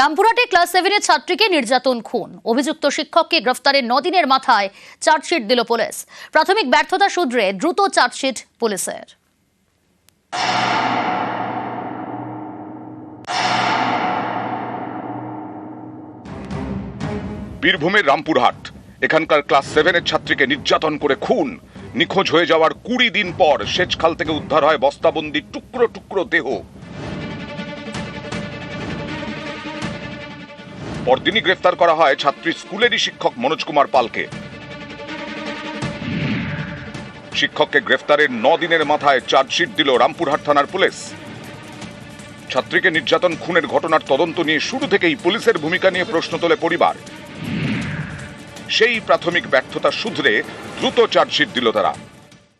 রামপুরহাটে class সেভেনের ছাত্রীকে নির্যাতন, খুন। অভিযুক্ত শিক্ষককে গ্রেফতারের নদিনের মাথায় চার্জশিট দিল পুলিশ। প্রাথমিক ব্যর্থতা সূত্রে দ্রুত চার্জশিট পুলিশের। বীরভূমের রামপুরহাট। এখানকার ক্লাস সেভেনের ছাত্রীকে নির্যাতন করে খুন। নিখোঁজ হয়ে যাওয়ার কুড়ি দিন পর সেচখাল থেকে উদ্ধার হয় বস্তাবন্দি টুকরো টুকরো দেহ। পরদিনই গ্রেফতার করা হয় ছাত্রী স্কুলেরই শিক্ষক মনোজ কুমার পালকে। শিক্ষককে গ্রেফতারের ন দিনের মাথায় চার্জশিট দিল রামপুরহাট থানার পুলিশ। ছাত্রীকে নির্যাতন, খুনের ঘটনার তদন্ত নিয়ে শুরু থেকেই পুলিশের ভূমিকা নিয়ে প্রশ্ন তোলে পরিবার। সেই প্রাথমিক ব্যর্থতা শুধরে দ্রুত চার্জশিট দিল তারা।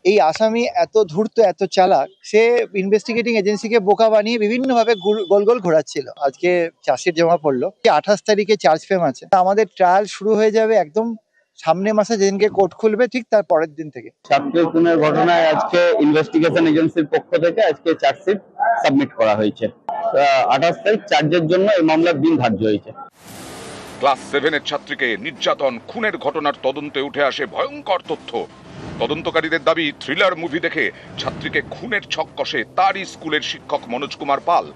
এই আসামি এত ধূর্ত এত চালাক সে ইনভেস্টিগেটিং এজেন্সিকে বোকা বানিয়ে বিভিন্নভাবে গুল- গোল গোল ঘোরাচ্ছিল। আজকে চার্জশিট জমা পড়ল। আঠাশ তারিখে চার্জ ফেম আছে। আমাদের ট্রায়াল শুরু হয়ে যাবে একদম সামনে মাসে যেদিনকে কোর্ট খুলবে ঠিক তার পরের দিন থেকে। ছাত্র খুনের ঘটনায় আজকে ইনভেস্টিগেশন এজেন্সির পক্ষ থেকে আজকে চার্জশিট সাবমিট করা হয়েছে। আঠাশ তারিখ চার্জের জন্য এই মামলার দিন ধার্য হয়েছে। ক্লাস সেভেনের ছাত্রীকে নির্যাতন খুনের ঘটনার তদন্তে উঠে আসে ভয়ঙ্কর তথ্য। তদন্তকারীদের দাবি থ্রিলার মুভি দেখে ছাত্রীকে খুনের ছক কষে তারই স্কুলের শিক্ষক মনোজ কুমার পাল।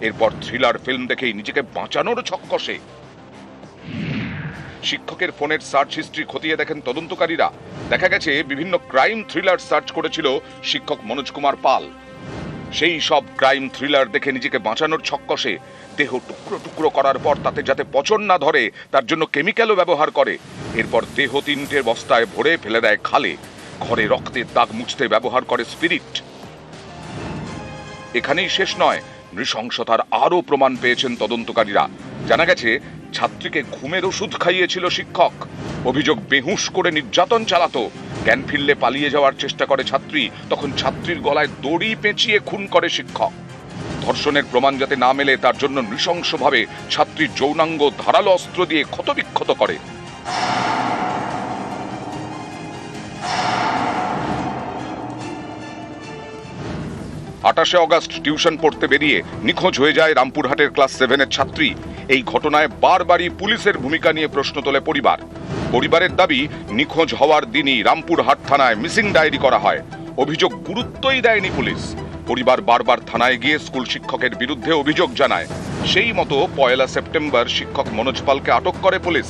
এরপর থ্রিলার ফিল্ম দেখেই নিজেকে বাঁচানোর ছক কষে। শিক্ষকের ফোনের সার্চ হিস্ট্রি খতিয়ে দেখেন তদন্তকারীরা। দেখা গেছে, বিভিন্ন ক্রাইম থ্রিলার সার্চ করেছিল শিক্ষক মনোজ কুমার পাল। সেই সব ক্রাইম থ্রিলার দেখে নিজেকে বাঁচানোর ছক্কসে দেহ টুকরো টুকরো করার পর তাতে যাতে পচন না ধরে, তার জন্য কেমিক্যালও ব্যবহার করে। এরপর দেহ তিনটে বস্তায় ভরে ফেলে দেয় খালে। ঘরে রক্তের দাগ মুছতে ব্যবহার করে স্পিরিট। এখানেই শেষ নয়, নৃশংসতার আরও প্রমাণ পেয়েছেন তদন্তকারীরা। জানা গেছে, ছাত্রীকে ঘুমের ওষুধ খাইয়েছিল শিক্ষক। অভিযোগ বেহুশ করে নির্যাতন চালাতো। জ্ঞান ফিরলে পালিয়ে যাওয়ার চেষ্টা করে ছাত্রী, তখন ছাত্রীর গলায় দড়ি পেঁচিয়ে খুন করে শিক্ষক। ধর্ষণের প্রমাণ যাতে না মেলে, তার জন্য নৃশংসভাবে ছাত্রীর যৌনাঙ্গ ধারালো অস্ত্র দিয়ে ক্ষতবিক্ষত করে। আঠাশে অগস্ট টিউশন পড়তে বেরিয়ে নিখোঁজ হয়ে যায় রামপুরহাটের ক্লাস সেভেনের ছাত্রী। এই ঘটনায় বারবারই পুলিশের ভূমিকা নিয়ে প্রশ্ন তোলে পরিবার। পরিবারের দাবি, নিখোঁজ হওয়ার দিনই রামপুরহাট থানায় মিসিং ডায়েরি করা হয়। অভিযোগ গুরুত্বই দেয়নি পুলিশ। পরিবার বারবার থানায় গিয়ে স্কুল শিক্ষকের বিরুদ্ধে অভিযোগ জানায়। সেই মতো পয়লা সেপ্টেম্বর শিক্ষক মনোজ পালকে আটক করে পুলিশ।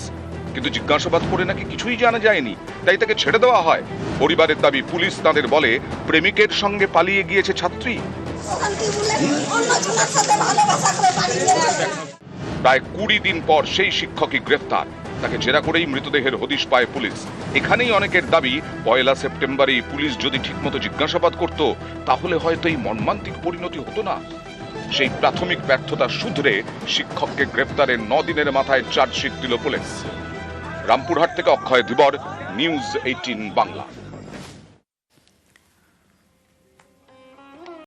কিন্তু জিজ্ঞাসাবাদ করে নাকি কিছুই জানা যায়নি, তাই তাকে ছেড়ে দেওয়া হয়। পরিবারের দাবি, পুলিশ তাদের বলে, প্রেমিকের সঙ্গে পালিয়ে গিয়েছে ছাত্রী। প্রায় কুড়ি দিন পর সেই শিক্ষকই গ্রেফতার। তাকে জেরা করেই মৃতদেহের হদিশ পায় পুলিশ। এখানেই অনেকের দাবি, পয়লা সেপ্টেম্বরেই পুলিশ যদি ঠিকমতো জিজ্ঞাসাবাদ করত, তাহলে হয়তো এই মর্মান্তিক পরিণতি হতো না। সেই প্রাথমিক ব্যর্থতা শুধরে শিক্ষককে গ্রেফতারের ন দিনের মাথায় চার্জশিট দিল পুলিশ। রামপুরহাট থেকে অক্ষয় ধীবর নিউজ এইটিন বাংলা।